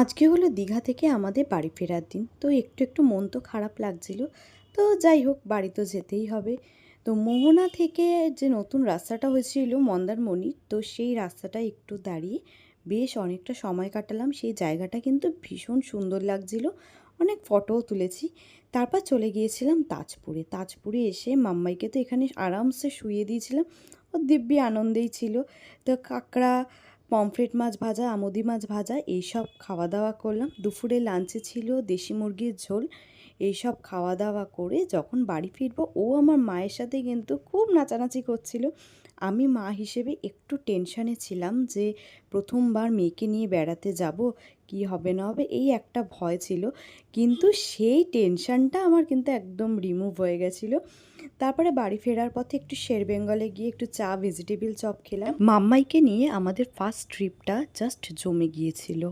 আজকে হলো দীঘা থেকে আমাদের বাড়ি ফেরার দিন। তো একটু একটু মন তো খারাপ লাগছিল। তো যাই হোক, বাড়ি তো যেতেই হবে। তো মোহনা থেকে যে নতুন রাস্তাটা হয়েছিল মন্দারমণি, তো সেই রাস্তাটা একটু দাঁড়িয়ে বেশ অনেকটা সময় কাটালাম। সেই জায়গাটা কিন্তু ভীষণ সুন্দর লাগছিল। অনেক ফটোও তুলেছি। তারপর চলে গিয়েছিলাম তাজপুরে। তাজপুরে এসে মাম্মাইকে তো এখানে আরামসে শুয়ে দিয়েছিলাম। ও দিব্যি আনন্দেই ছিল। তো কাঁকড়া পমফ্রেট মাছ ভাজা, আমুদি মাছ ভাজা, এইসব খাওয়া দাওয়া করলাম। দুপুরে লাঞ্চে ছিল দেশি মুরগির ঝোল। এইসব খাওয়া দাওয়া করে যখন বাড়ি ফিরবো, ও আমার মায়ের সাথে কিন্তু খুব নাচানাচি করছিল। আমি মা হিসেবে একটু টেনশানে ছিলাম যে প্রথমবার মেয়েকে নিয়ে বেড়াতে যাব, কি হবে না হবে, এই একটা ভয় ছিল। কিন্তু সেই টেনশানটা আমার কিন্তু একদম রিমুভ হয়ে গেছিল। তারপরে বাড়ি ফেরার পথে একটু শের বেঙ্গলে গিয়ে একটু চা ভেজিটেবিল চপ খেলাম। মাম্মাইকে নিয়ে আমাদের ফার্স্ট ট্রিপটা জাস্ট জমে গিয়েছিল।